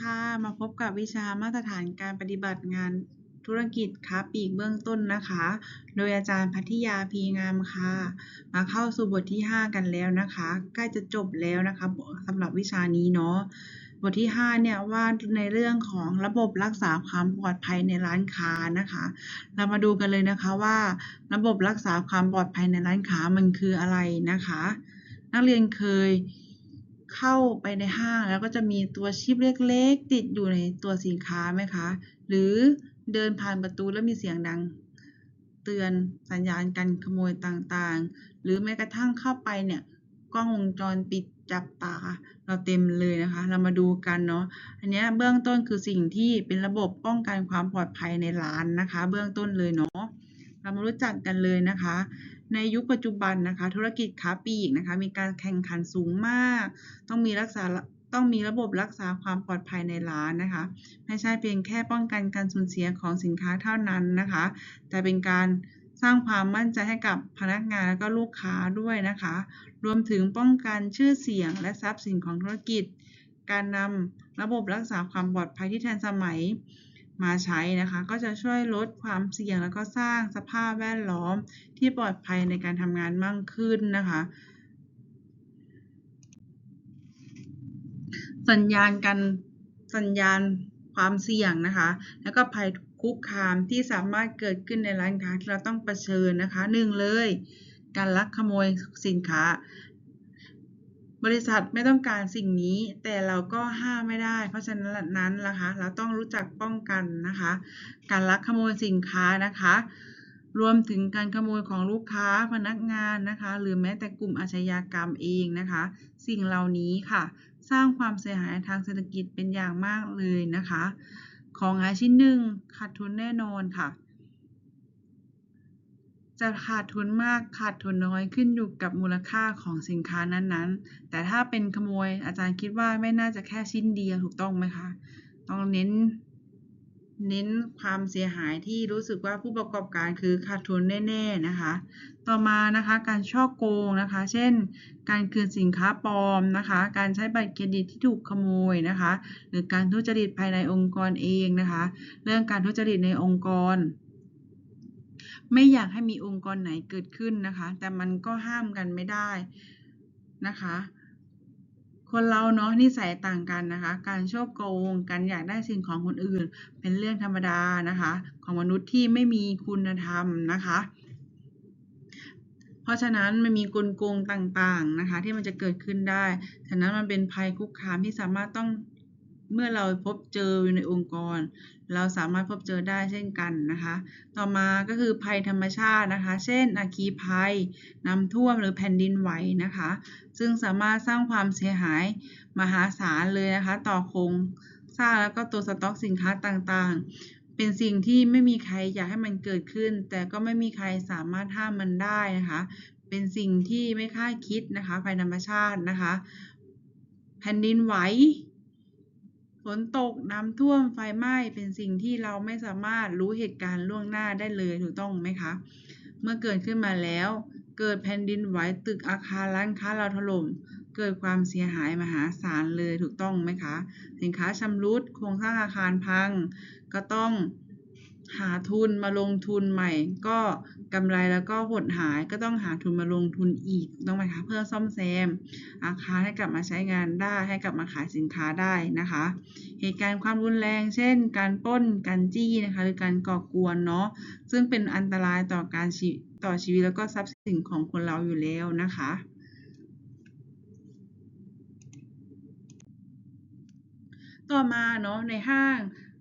ค่ะ มาพบกับวิชามาตรฐานการปฏิบัติงานธุรกิจค้าปลีกเบื้องต้นนะคะ โดยอาจารย์พัทยาพีงามค่ะ มาเข้าสู่บทที่ 5 กันแล้วนะคะ ใกล้จะจบแล้วนะคะสำหรับวิชานี้เนาะ บทที่ 5 เนี่ยว่าในเรื่องของระบบรักษาความปลอดภัยในร้านค้านะคะ เรามาดูกันเลยนะคะว่าระบบรักษาความปลอดภัยในร้านค้ามันคืออะไรนะคะ นักเรียนเคย เข้าไปในห้างแล้วก็จะมีตัวชิปเล็กๆ ติดอยู่ในตัวสินค้าไหมคะ หรือเดินผ่านประตูแล้วมีเสียงดัง เตือนสัญญาณการขโมยต่างๆ หรือแม้กระทั่งเข้าไปเนี่ยกล้องวงจรปิดจับตาเราเต็มเลยนะคะ เรามาดูกันเนาะอันนี้เบื้องต้นคือสิ่งที่เป็นระบบป้องกันความปลอดภัยในร้านนะคะ เบื้องต้นเลยเนาะเรามารู้จักกันเลยนะคะ ในยุคปัจจุบันนะคะ ธุรกิจค้าปลีกนะคะ มีการแข่งขันสูงมาก ต้องมีรักษาต้องมีระบบรักษาความปลอดภัยในร้านนะคะ ไม่ใช่เพียงแค่ป้องกันการสูญเสียของสินค้าเท่านั้นนะคะ แต่เป็นการสร้างความมั่นใจให้กับพนักงานและก็ลูกค้าด้วยนะคะ รวมถึงป้องกันชื่อเสียงและทรัพย์สินของธุรกิจ การนำระบบรักษาความปลอดภัยที่ทันสมัย มาใช้นะคะ ก็จะช่วยลดความเสี่ยงแล้วก็สร้างสภาพแวดล้อมที่ปลอดภัยในการทำงานมากขึ้นนะคะ สัญญาณการสัญญาณความเสี่ยงนะคะ แล้วก็ภัยคุกคามที่สามารถเกิดขึ้นในร้านค้าที่เราต้องเผชิญนะคะหนึ่งเลย การลักขโมยสินค้า บริษัทไม่ต้องการสิ่งนี้ แต่เราก็ห้ามไม่ได้ เพราะฉะนั้นนั้นนะคะ เราต้องรู้จักป้องกันนะคะ การลักขโมยสินค้านะคะ รวมถึงการขโมยของลูกค้าพนักงานนะคะ หรือแม้แต่กลุ่มอาชญากรรมเองนะคะ สิ่งเหล่านี้ค่ะ สร้างความเสียหายทางเศรษฐกิจเป็นอย่างมากเลยนะคะ ของหายชิ้นหนึ่งขาดทุนแน่นอนค่ะ จะขาดทุนมากขาดทุนน้อยขึ้นอยู่กับมูลค่าของสินค้านั้นๆ แต่ถ้าเป็นขโมยอาจารย์คิดว่าไม่น่าจะแค่ชิ้นเดียวถูกต้องไหมคะ ต้องเน้น เน้นความเสียหายที่รู้สึกว่าผู้ประกอบการคือขาดทุนแน่ ๆนะคะ ต่อมานะคะการช่อโกงนะคะ เช่น การคืนสินค้าปลอมนะคะ การใช้บัตรเครดิตที่ถูกขโมยนะคะ หรือการทุจริตภายในองค์กรเองนะคะ เรื่องการทุจริตในองค์กร ไม่อยากให้มีองค์กรไหนเกิดขึ้นนะคะ แต่มันก็ห้ามกันไม่ได้นะคะ คนเราเนาะนิสัยต่างกันนะคะ การช่อโกงการอยากได้สิ่งของคนอื่น เป็นเรื่องธรรมดานะคะ ของมนุษย์ที่ไม่มีคุณธรรมนะคะ เพราะฉะนั้นมันมีกลโกงต่างๆนะคะ ที่มันจะเกิดขึ้นได้ ฉะนั้นมันเป็นภัยคุกคามที่สามารถต้อง เมื่อเราพบเจออยู่ในองค์กร เราสามารถพบเจอได้เช่นกันนะคะ ต่อมาก็คือภัยธรรมชาตินะคะ เช่นอัคคีภัยน้ำท่วมหรือแผ่นดินไหวนะคะ ซึ่งสามารถสร้างความเสียหายมหาศาลเลยนะคะ ต่อโครงสร้างแล้วก็ตัวสต็อกสินค้าต่างๆ เป็นสิ่งที่ไม่มีใครอยากให้มันเกิดขึ้น แต่ก็ไม่มีใครสามารถห้ามมันได้นะคะ เป็นสิ่งที่ไม่คาดคิดนะคะภัยธรรมชาตินะคะ แผ่นดินไหว ฝนตกน้ำท่วมไฟไหม้เป็นสิ่งที่เราไม่สามารถรู้เหตุการณ์ล่วงหน้าได้เลยถูกต้องไหมคะ เมื่อเกิดขึ้นมาแล้ว เกิดแผ่นดินไหวตึกอาคารร้านค้าเราถล่มเกิดความเสียหายมหาศาลเลยถูกต้องไหมคะ สินค้าชำรุดโครงสร้างอาคารพัง ก็ต้อง หาทุนมาลงทุนใหม่ ก็กำไรแล้วก็หดหายก็ต้องหาทุนมาลงทุนอีกต้องไหมคะเพื่อซ่อมแซม อาคารให้กลับมาใช้งานได้ให้กลับมาขายสินค้าได้นะคะ เหตุการณ์ความรุนแรง เช่น การป้นการจี้นะคะหรือการก่อกวนเนาะซึ่งเป็นอันตรายต่อการชีต่อชีวิตแล้วก็ทรัพย์สินของคนเราอยู่แล้วนะคะต่อมาเนาะในห้าง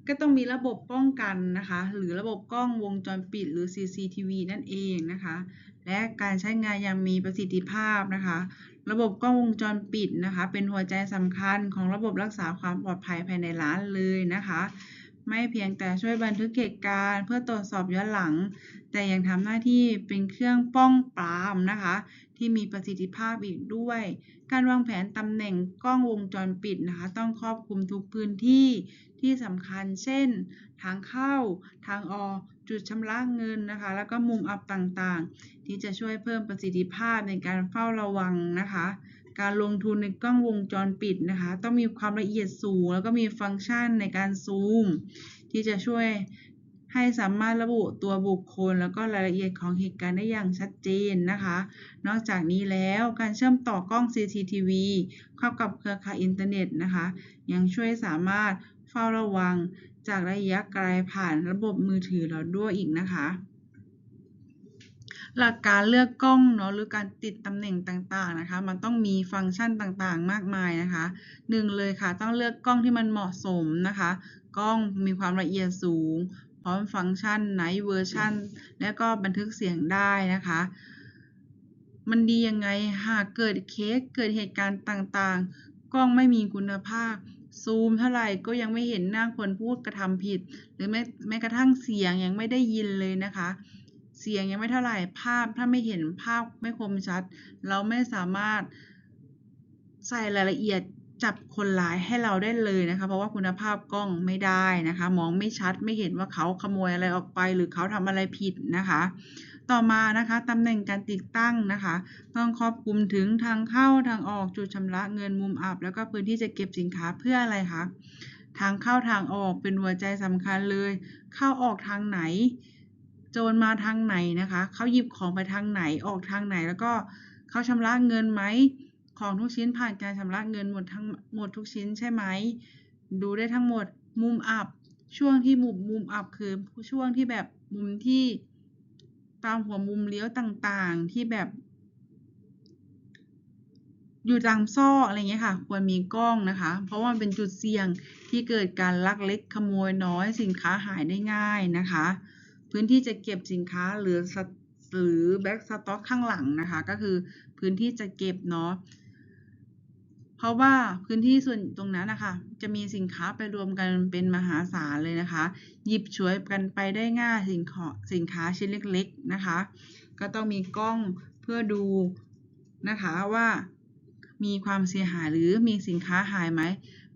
ก็ต้องมีระบบป้องกันนะคะ หรือระบบกล้องวงจรปิด หรือ CCTV นั่นเองนะคะ และการใช้งานอย่างมีประสิทธิภาพนะคะ ระบบกล้องวงจรปิดนะคะ เป็นหัวใจสำคัญของระบบรักษาความปลอดภัยภายในร้านเลยนะคะ ไม่เพียงแต่ช่วยบันทึกเหตุการณ์เพื่อตรวจสอบย้อนหลัง แต่ยังทำหน้าที่เป็นเครื่องป้องปรามนะคะ ที่มีประสิทธิภาพอีกด้วย การวางแผนตำแหน่งกล้องวงจรปิดนะคะ ต้องครอบคลุมทุกพื้นที่ ที่สำคัญ เช่น ทางเข้า ทางออกจุดชำระเงินนะคะ แล้วก็มุมอับต่างๆ ที่จะช่วยเพิ่มประสิทธิภาพในการเฝ้าระวังนะคะ การลงทุนในกล้องวงจรปิดนะคะ ต้องมีความละเอียดสูง แล้วก็มีฟังก์ชันในการซูม ที่จะช่วยให้สามารถระบุตัวบุคคล แล้วก็รายละเอียดของเหตุการณ์ได้อย่างชัดเจนนะคะ นอกจากนี้แล้วการเชื่อมต่อกล้อง CCTV เข้ากับเครือข่ายอินเทอร์เน็ตนะคะ ยังช่วยสามารถ เฝ้าระวังจากระยะไกลผ่านระบบมือถือเราด้วยอีกนะคะ หลักการเลือกกล้องเนาะหรือการติดตำแหน่งต่างๆนะคะ มันต้องมีฟังก์ชันต่างๆ มากมายนะคะหนึ่งเลยค่ะ ต้องเลือกกล้องที่มันเหมาะสมนะคะ กล้องมีความละเอียดสูง พร้อมฟังก์ชัน Night Version และก็บันทึกเสียงได้นะคะมันดียังไงหากเกิดเคสเกิดเหตุการณ์ต่างๆ กล้องไม่มีคุณภาพ ซูมเท่าไหร่ก็ยังไม่เห็นหน้าคนพูดกระทำผิด หรือแม้แม้กระทั่งเสียงยังไม่ได้ยินเลยนะคะ เสียงยังไม่เท่าไหร่ภาพถ้าไม่เห็นภาพไม่คมชัด เราไม่สามารถใส่รายละเอียดจับคนร้ายให้เราได้เลยนะคะ เพราะว่าคุณภาพกล้องไม่ได้นะคะ มองไม่ชัดไม่เห็นว่าเขาขโมยอะไรออกไป หรือเขาทำอะไรผิดนะคะ ต่อมานะคะตำแหน่งการติดตั้งนะคะ ต้องครอบคลุมถึงทางเข้าทางออกจุดชำระเงินมุมอับ แล้วก็พื้นที่จะเก็บสินค้าเพื่ออะไรคะทางเข้าทางออกเป็นหัวใจสำคัญเลย เข้าออกทางไหน โจรมาทางไหนนะคะ เขาหยิบของไปทางไหนออกทางไหนแล้วก็เขาชำระเงินไหมของทุกชิ้นผ่านการชำระเงินหมดทั้งหมดทุกชิ้นใช่ไหม ดูได้ทั้งหมดมุมอับ ช่วงที่มุมมุมอับคือช่วงที่แบบมุมที่ ตามหัวมุมเลี้ยวต่างๆ ที่แบบ อยู่ตามซอกอะไรเงี้ยค่ะ ควรมีกล้องนะคะ เพราะว่ามันเป็นจุดเสี่ยงที่เกิดการลักเล็กขโมยน้อยสินค้าหายได้ง่ายนะคะ พื้นที่จะเก็บสินค้าหรือสหรือแบ็กสต็อกข้างหลังนะคะ ก็คือพื้นที่จะเก็บเนาะ ราะว่าพื้นที่ส่วนตรงนั้นนะคะจะมีสินค้าไปรวมกันเป็นมหาศาลเลยนะคะ หยิบฉวยกันไปได้ง่ายสินขอสินค้าชิ้นเล็กๆนะคะ ก็ต้องมีกล้องเพื่อดูนะคะว่ามีความเสียหายหรือมีสินค้าหายไหม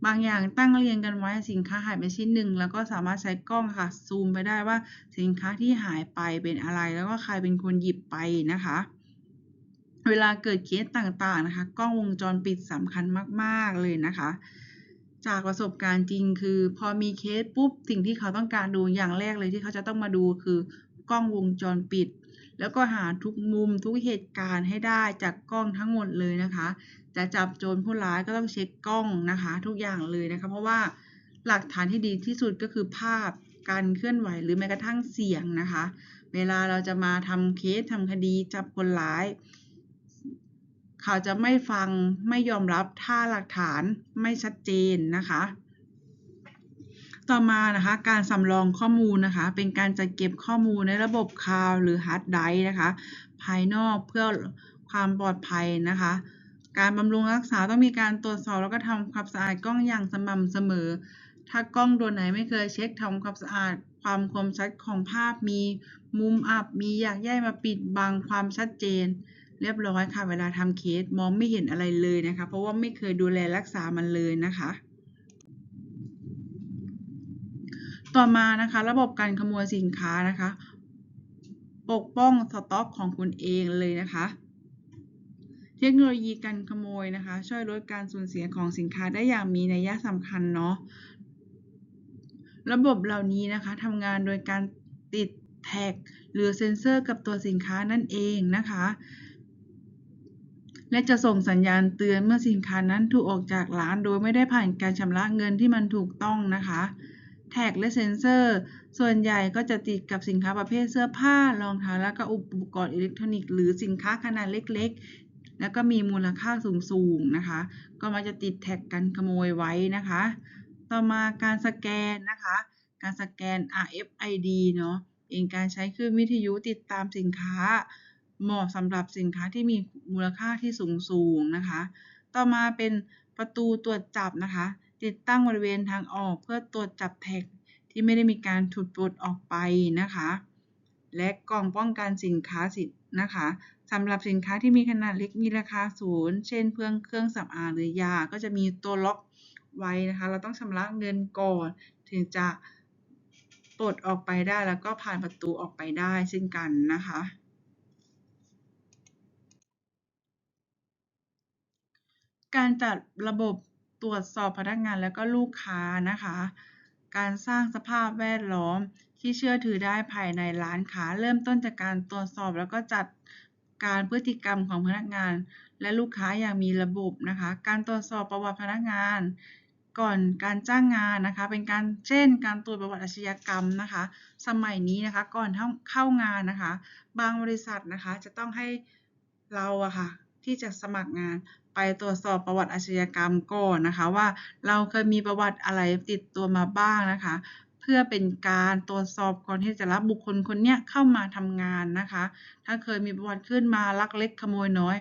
บางอย่างตั้งเรียงกันไว้สินค้าหายไปชิ้นหนึ่งแล้วก็สามารถใช้กล้องค่ะซูมไปได้ว่าสินค้าที่หายไปเป็นอะไร แล้วก็ใครเป็นคนหยิบไปนะคะ เวลาเกิดเคสต่างๆนะคะ กล้องวงจรปิดสำคัญมากๆเลยนะคะ จากประสบการณ์จริงคือ พอมีเคสปุ๊บสิ่งที่เขาต้องการดูอย่างแรกเลยที่เขาจะต้องมาดูคือกล้องวงจรปิด แล้วก็หาทุกมุมทุกเหตุการณ์ให้ได้จากกล้องทั้งหมดเลยนะคะ จะจับโจรผู้ร้ายก็ต้องเช็คกล้องนะคะ ทุกอย่างเลยนะคะ เพราะว่าหลักฐานที่ดีที่สุดก็คือภาพการเคลื่อนไหวหรือแม้กระทั่งเสียงนะคะ เวลาเราจะมาทำเคสทำคดีจับคนร้าย เขาจะไม่ฟังไม่ยอมรับถ้าหลักฐานไม่ชัดเจนนะคะ ต่อมานะคะการสำรองข้อมูลนะคะ เป็นการจัดเก็บข้อมูลในระบบคลาวด์หรือฮาร์ดไดร์นะคะ ภายนอกเพื่อความปลอดภัยนะคะ การบำรุงรักษาต้องมีการตรวจสอบแล้วก็ทำความสะอาดกล้องอย่างสม่ำเสมอ ถ้ากล้องตัวไหนไม่เคยเช็คทำความสะอาดความคมชัดของภาพมีมุมอับมีหยากใยมาปิดบังความชัดเจน เรียบร้อยค่ะ เวลาทำเคสมองไม่เห็นอะไรเลยนะคะ เพราะว่าไม่เคยดูแลรักษามันเลยนะคะ ต่อมานะคะ ระบบการขโมยสินค้านะคะ ปกป้องสต็อกของคุณเองเลยนะคะเทคโนโลยีการขโมยนะคะ ช่วยลดการสูญเสียของสินค้าได้อย่างมีนัยสำคัญเนาะระบบเหล่านี้นะคะทำงานโดยการติดแท็ก หรือเซ็นเซอร์กับตัวสินค้านั่นเองนะคะ และจะส่งสัญญาณเตือนเมื่อสินค้านั้นถูกออกจากร้านโดยไม่ได้ผ่านการชำระเงินที่มันถูกต้องนะคะ แท็กและเซ็นเซอร์ ส่วนใหญ่ก็จะติดกับสินค้าประเภทเสื้อผ้ารองเท้าและก็อุปกรณ์อิเล็กทรอนิกส์หรือสินค้าขนาดเล็กๆ แล้วก็มีมูลค่าสูงๆนะคะ ก็มักจะติดแท็กกันขโมยไว้นะคะ ต่อมาการสแกนนะคะ การสแกน RFID เนาะเองการใช้คลื่นวิทยุติดตามสินค้า เหมาะสำหรับสินค้าที่มีมูลค่าที่สูงสูงนะคะ ต่อมาเป็นประตูตรวจจับนะคะ ติดตั้งบริเวณทางออกเพื่อตรวจจับแท็กที่ไม่ได้มีการถูกปลดออกไปนะคะ และกล่องป้องกันสินค้าสินะคะสำหรับสินค้าที่มีขนาดเล็กมีราคาสูงเช่นเครื่องเครื่องสำอางหรือยา ก็จะมีตัวล็อกไว้นะคะ เราต้องชำระเงินก่อนถึงจะปลดออกไปได้แล้วก็ผ่านประตูออกไปได้เช่นกันนะคะ การจัดระบบตรวจสอบพนักงานและก็ลูกค้านะคะ การสร้างสภาพแวดล้อมที่เชื่อถือได้ภายในร้านค้า เริ่มต้นจากการตรวจสอบแล้วก็จัดการพฤติกรรมของพนักงาน และลูกค้าอย่างมีระบบนะคะ การตรวจสอบประวัติพนักงาน ก่อนการจ้างงานนะคะ เป็นการเช่น การตรวจประวัติอาชญากรรมนะคะ สมัยนี้นะคะก่อนเข้าเข้างานนะคะ บางบริษัทนะคะจะต้องให้เราอะค่ะที่จะสมัครงาน ไปตรวจสอบประวัติอาชญากรรมก่อนนะคะ ว่าเราเคยมีประวัติอะไรติดตัวมาบ้างนะคะ เพื่อเป็นการตรวจสอบก่อนที่จะรับบุคคลคนนี้เข้ามาทำงานนะคะ ถ้าเคยมีประวัติขึ้นมาลักเล็กขโมยน้อย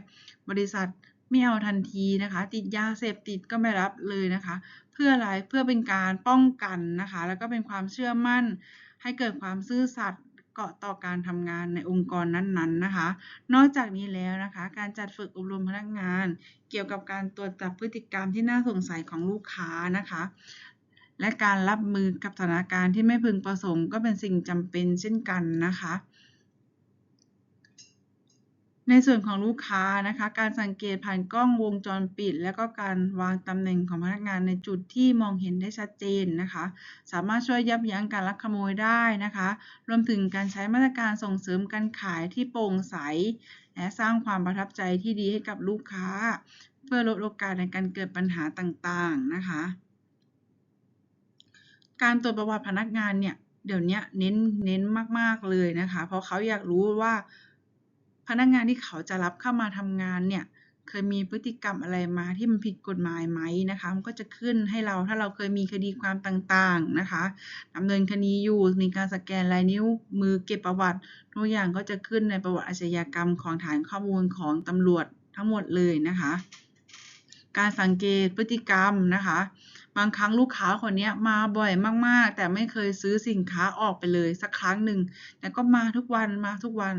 บริษัทไม่เอาทันทีนะคะ ติดยาเสพติดก็ไม่รับเลยนะคะ เพื่ออะไรเพื่อเป็นการป้องกันนะคะ แล้วก็เป็นความเชื่อมั่นให้เกิดความซื่อสัตย์ เกาะต่อการทำงานในองค์กรนั้นๆนะคะ นอกจากนี้แล้วนะคะ การจัดฝึกอบรมพนักงาน เกี่ยวกับการตรวจจับพฤติกรรมที่น่าสงสัยของลูกค้านะคะ และการรับมือกับสถานการณ์ที่ไม่พึงประสงค์ก็เป็นสิ่งจำเป็นเช่นกันนะคะ ในส่วนของลูกค้านะคะ การสังเกตผ่านกล้องวงจรปิด และก็การวางตำแหน่งของพนักงานในจุดที่มองเห็นได้ชัดเจนนะคะ สามารถช่วยยับยั้งการลักขโมยได้นะคะ รวมถึงการใช้มาตรการส่งเสริมการขายที่โปร่งใส และสร้างความประทับใจที่ดีให้กับลูกค้า เพื่อลดโอกาสในการเกิดปัญหาต่างๆนะคะ การตรวจประวัติพนักงานเนี่ยเดี๋ยวนี้เน้นเน้นมากๆเลยนะคะ เพราะเขาอยากรู้ว่า พนักงานที่เขาจะรับเข้ามาทำงานเนี่ยเคยมีพฤติกรรมอะไรมาที่มันผิดกฎหมายไหมนะคะ มันก็จะขึ้นให้เราถ้าเราเคยมีคดีความต่างๆนะคะดำเนินคดีอยู่มีการสแกนลายนิ้วมือเก็บประวัติทุกอย่างก็จะขึ้นในประวัติอาชญากรรมของฐานข้อมูลของตำรวจทั้งหมดเลยนะคะ การสังเกตพฤติกรรมนะคะ บางครั้งลูกค้าคนนี้มาบ่อยมากๆ แต่ไม่เคยซื้อสินค้าออกไปเลยสักครั้งหนึ่ง แต่ก็มาทุกวันมาทุกวัน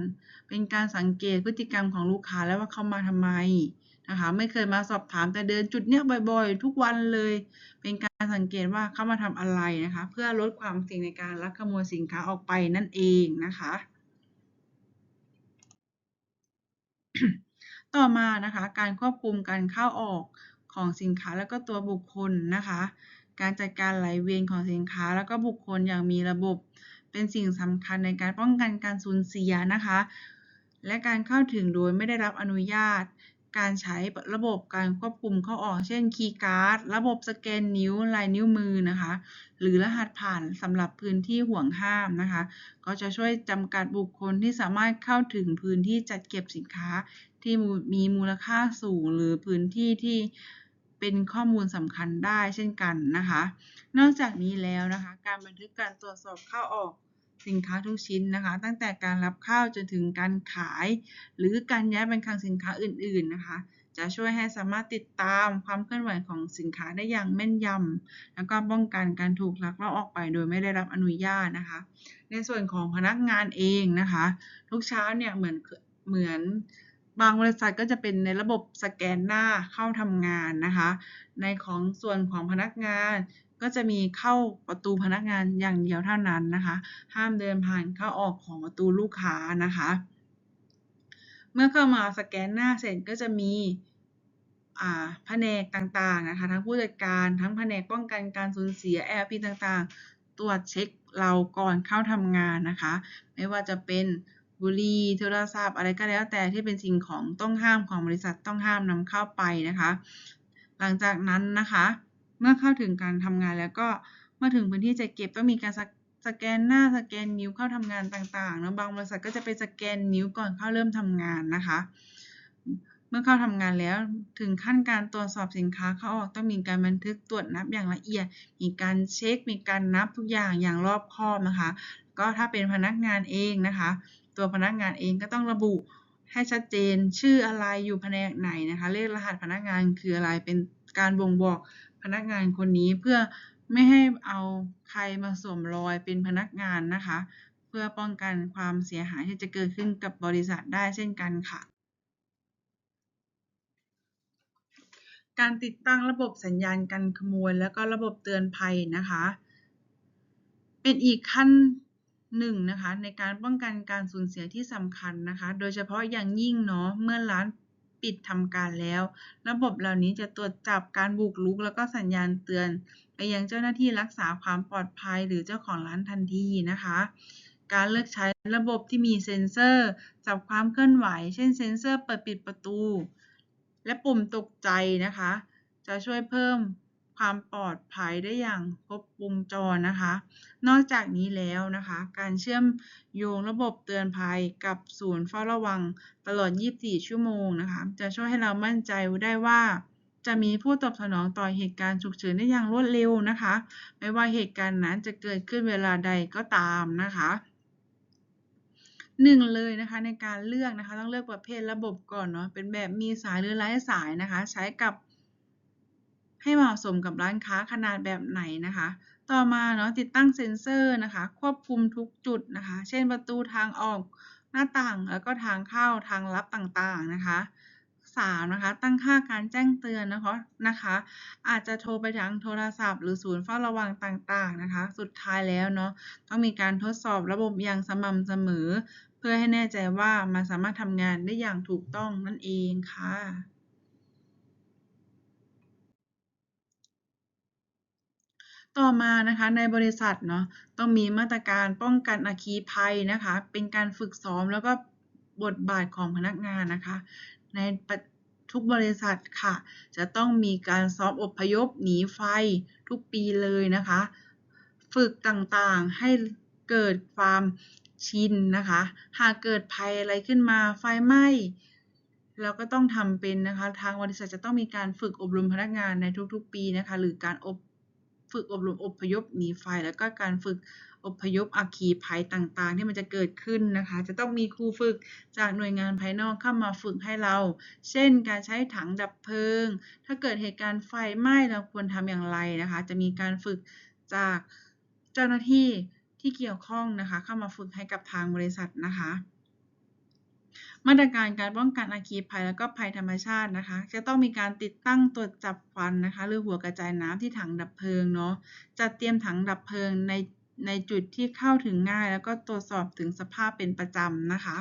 เป็นการสังเกตพฤติกรรมของลูกค้าแล้วว่าเขามาทำไมนะคะไม่เคยมาสอบถามแต่เดินจุดเนี้ยบ่อย ๆ ทุกวันเลย เป็นการสังเกตว่าเขามาทำอะไรนะคะ เพื่อลดความเสี่ยงในการลักขโมยสินค้าออกไปนั่นเองนะคะต่อมานะคะการควบคุมการเข้าออก ของสินค้าและก็ตัวบุคคลนะคะ การจัดการไหลเวียนของสินค้าแล้วก็บุคคลอย่างมีระบบ เป็นสิ่งสำคัญในการป้องกันการสูญเสียนะคะ และการเข้าถึงโดยไม่ได้รับอนุญาต การใช้ระบบการควบคุมเข้าออก เช่นคีย์การ์ดระบบสแกนนิ้วลายนิ้วมือนะคะ หรือรหัสผ่านสำหรับพื้นที่ห่วงห้ามนะคะ ก็จะช่วยจำกัดบุคคลที่สามารถเข้าถึงพื้นที่จัดเก็บสินค้าที่มีมูลค่าสูงหรือพื้นที่ที่เป็นข้อมูลสำคัญได้เช่นกันนะคะ นอกจากนี้แล้วนะคะ การบันทึกการตรวจสอบเข้าออก สินค้าทุกชิ้นนะคะ ตั้งแต่การรับเข้าจนถึงการขาย หรือการย้ายไปคลังสินค้าอื่น ๆนะคะ จะช่วยให้สามารถติดตามความเคลื่อนไหวของสินค้าได้อย่างแม่นยำแล้วก็ป้องกันการถูกลักลอบออกไปโดยไม่ได้รับอนุญาตนะคะ ในส่วนของพนักงานเองนะคะ ทุกเช้าเนี่ยเหมือนเหมือนบางบริษัทก็จะเป็นในระบบสแกนหน้าเข้าทำงานนะคะ ในของส่วนของพนักงาน ก็จะมีเข้าประตูพนักงานอย่างเดียวเท่านั้นนะคะ ห้ามเดินผ่านเข้าออกของประตูลูกค้านะคะ เมื่อเข้ามาสแกนหน้าเสร็จก็จะมีแผนกต่างๆนะคะ ทั้งผู้จัดการทั้งแผนกป้องกันการสูญเสีย LP ต่างๆ ตรวจเช็คเราก่อนเข้าทำงานนะคะ ไม่ว่าจะเป็นบุหรี่โทรศัพท์อะไรก็แล้วแต่ที่เป็นสิ่งของต้องห้ามของบริษัทต้องห้ามนำเข้าไปนะคะ หลังจากนั้นนะคะ เมื่อเข้าถึงการทำงานแล้วก็เมื่อถึงพื้นที่จัดเก็บต้องมีการสแกนหน้าสแกนนิ้วเข้าทำงานต่างๆแล้วบางบริษัทก็จะไปสแกนนิ้วก่อนเข้าเริ่มทำงานนะคะ เมื่อเข้าทำงานแล้วถึงขั้นการตรวจสอบสินค้าเข้าออกต้องมีการบันทึกตรวจนับอย่างละเอียด มีการเช็ค มีการนับทุกอย่างอย่างรอบคอบนะคะ ก็ถ้าเป็นพนักงานเองนะคะ ตัวพนักงานเองก็ต้องระบุให้ชัดเจนชื่ออะไรอยู่แผนกไหนนะคะ เลขรหัสพนักงานคืออะไรเป็นการบ่งบอก นักงานคนนี้เพื่อไม่ให้เอาใครมาสวมรอยเป็นพนักงานนะคะ เพื่อป้องกันความเสียหายที่จะเกิดขึ้นกับบริษัทได้เช่นกันค่ะ การติดตั้งระบบสัญญาณกันขโมย แล้วก็ระบบเตือนภัยนะคะ เป็นอีกขั้นหนึ่งนะคะในการป้องกันการสูญเสียที่สำคัญนะคะ โดยเฉพาะอย่างยิ่งเนาะเมื่อร้าน ปิดทำการแล้ว ระบบเหล่านี้จะตรวจจับการบุกรุก แล้วก็สัญญาณเตือน ไปยังเจ้าหน้าที่รักษาความปลอดภัยหรือเจ้าของร้านทันทีนะคะ การเลือกใช้ระบบที่มีเซ็นเซอร์จับความเคลื่อนไหว เช่นเซ็นเซอร์เปิดปิดประตู และปุ่มตกใจนะคะ จะช่วยเพิ่ม ความปลอดภัยได้อย่างครบวงจรนะคะ นอกจากนี้แล้วนะคะ การเชื่อมโยงระบบเตือนภัยกับศูนย์เฝ้าระวังตลอด 24 ชั่วโมงนะคะ จะช่วยให้เรามั่นใจได้ว่าจะมีผู้ตอบสนองต่อเหตุการณ์ฉุกเฉินได้อย่างรวดเร็วนะคะ ไม่ว่าเหตุการณ์นั้นจะเกิดขึ้นเวลาใดก็ตามนะคะหนึ่งเลยนะคะในการเลือกนะคะต้องเลือกประเภทระบบก่อนเนาะเป็นแบบมีสายหรือไร้สายนะคะ ใช้กับ ให้เหมาะสมกับร้านค้าขนาดแบบไหนนะคะ ต่อมาเนาะติดตั้งเซ็นเซอร์นะคะ ควบคุมทุกจุดนะคะ เช่นประตูทางออกหน้าต่างแล้วก็ทางเข้าทางลับต่างๆนะคะสามนะคะ ตั้งค่าการแจ้งเตือนนะคะนะคะ อาจจะโทรไปทางโทรศัพท์ หรือศูนย์เฝ้าระวังต่างๆนะคะ สุดท้ายแล้วเนาะต้องมีการทดสอบระบบอย่างสม่ำเสมอ เพื่อให้แน่ใจว่ามันสามารถทำงานได้อย่างถูกต้องนั่นเองค่ะ ต่อมานะคะในบริษัทเนาะต้องมีมาตรการป้องกันอัคคีภัยนะคะ เป็นการฝึกซ้อมแล้วก็บทบาทของพนักงานนะคะ ในทุกบริษัทค่ะ จะต้องมีการซ้อมอพยพหนีไฟทุกปีเลยนะคะ ฝึกต่างๆให้เกิดความชินนะคะ หากเกิดภัยอะไรขึ้นมาไฟไหม้เราก็ต้องทำเป็นนะคะ ทางบริษัทจะต้องมีการฝึกอบรมพนักงานในทุกๆ ปีนะคะ หรือการอบ ฝึกอบรมอพยพหนีไฟแล้วก็การฝึกอพยพอัคคีภัยต่างๆ ที่มันจะเกิดขึ้นนะคะ จะต้องมีครูฝึกจากหน่วยงานภายนอกเข้ามาฝึกให้เรา เช่น การใช้ถังดับเพลิง ถ้าเกิดเหตุการณ์ไฟไหม้เราควรทำอย่างไรนะคะ จะมีการฝึกจากเจ้าหน้าที่ที่เกี่ยวข้องนะคะ เข้ามาฝึกให้กับทางบริษัทนะคะ มาตรการการป้องกันอัคคีภัยแล้วก็ภัยธรรมชาตินะคะ จะต้องมีการติดตั้งตรวจจับควันนะคะ หรือหัวกระจายน้ำที่ถังดับเพลิงเนาะจัดเตรียมถังดับเพลิงในในจุดที่เข้าถึงง่าย แล้วก็ตรวจสอบถึงสภาพเป็นประจำนะคะ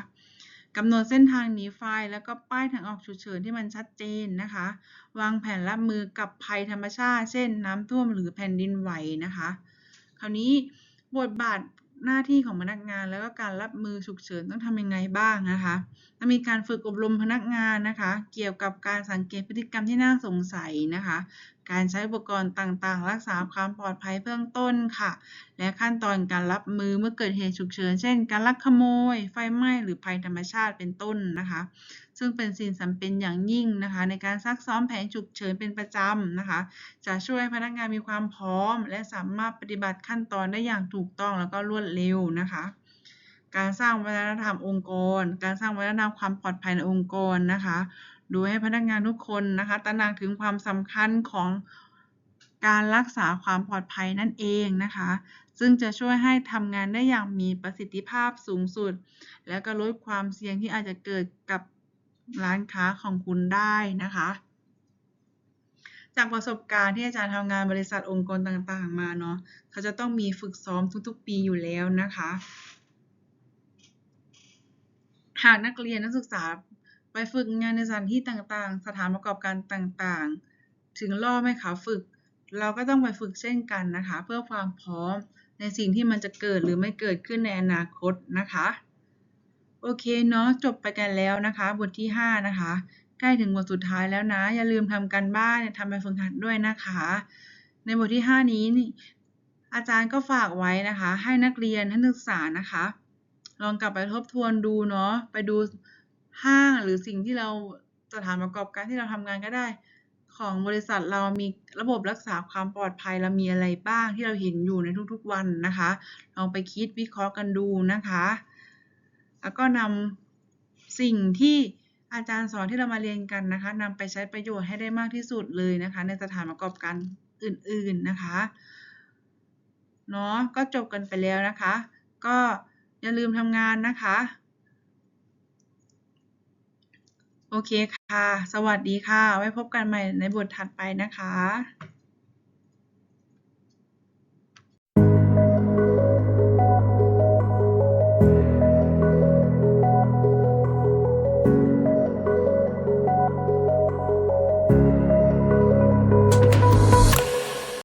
กำหนดเส้นทางหนีไฟแล้วก็ป้ายทางออกฉุกเฉินที่มันชัดเจนนะคะ วางแผนรับมือกับภัยธรรมชาติ เช่น น้ำท่วมหรือแผ่นดินไหวนะคะ คราวนี้บทบาท หน้าที่ของพนักงาน แล้วก็การรับมือฉุกเฉินต้องทำยังไงบ้างนะคะต้องมีการฝึกอบรมพนักงานนะคะ เกี่ยวกับการสังเกตพฤติกรรมที่น่าสงสัยนะคะ การใช้อุปกรณ์ต่างๆ รักษาความปลอดภัยเบื้องต้นค่ะ และขั้นตอนการรับมือเมื่อเกิดเหตุฉุกเฉิน เช่น การลักขโมย ไฟไหม้หรือภัยธรรมชาติเป็นต้นนะคะ ซึ่งเป็นสิ่งสำเป็นอย่างยิ่งนะคะ ในการซักซ้อมแผนฉุกเฉินเป็นประจำนะคะ จะช่วยพนักงานมีความพร้อม และสามารถปฏิบัติขั้นตอนได้อย่างถูกต้องแล้วก็รวดเร็วนะคะการสร้างวัฒนธรรมองค์กร การสร้างวัฒนธรรมความปลอดภัยในองค์กรนะคะดยให้พนักงานทุกคนนะคะตระหนักถึงความสำคัญของการรักษาความปลอดภัยนั่นเองนะคะ ซึ่งจะช่วยให้ทำงานได้อย่างมีประสิทธิภาพสูงสุด และก็ลดความเสี่ยงที่อาจจะเกิดกับ ร้านค้าของคุณได้นะคะ จากประสบการณ์ที่อาจารย์ทำงานบริษัทองค์กรต่างๆ มาเนาะเขาจะต้องมีฝึกซ้อมทุกๆ ปีอยู่แล้วนะคะ หากนักเรียนนักศึกษาไปฝึกงานในสถานที่ต่างๆ สถานประกอบการต่างๆ ถึงรอบให้เขาฝึก เราก็ต้องไปฝึกเช่นกันนะคะ เพื่อความพร้อมในสิ่งที่มันจะเกิดหรือไม่เกิดขึ้นในอนาคตนะคะ โอเคเนาะจบไปกันแล้วนะคะ บทที่ 5 นะคะ ใกล้ถึงบทสุดท้ายแล้วนะ อย่าลืมทำการบ้านทำไปฝึกหัดด้วยนะคะ ในบทที่ 5 นี้นี่อาจารย์ก็ฝากไว้นะคะ ให้นักเรียนนักศึกษานะคะ ลองกลับไปทบทวนดูเนาะไปดูห้างหรือสิ่งที่เราสถานประกอบการที่เราทำงานก็ได้ ของบริษัทเรามีระบบรักษาความปลอดภัยเรามีอะไรบ้างที่เราเห็นอยู่ในทุกๆวันนะคะ ลองไปคิดวิเคราะห์กันดูนะคะ แล้วก็นำสิ่งที่อาจารย์สอนที่เรามาเรียนกันนะคะนำไปใช้ประโยชน์ให้ได้มากที่สุดเลยนะคะ ในสถานประกอบการอื่นๆนะคะเนาะก็จบกันไปแล้วนะคะ ก็อย่าลืมทำงานนะคะ โอเคค่ะ สวัสดีค่ะ ไว้พบกันใหม่ในบทถัดไปนะคะ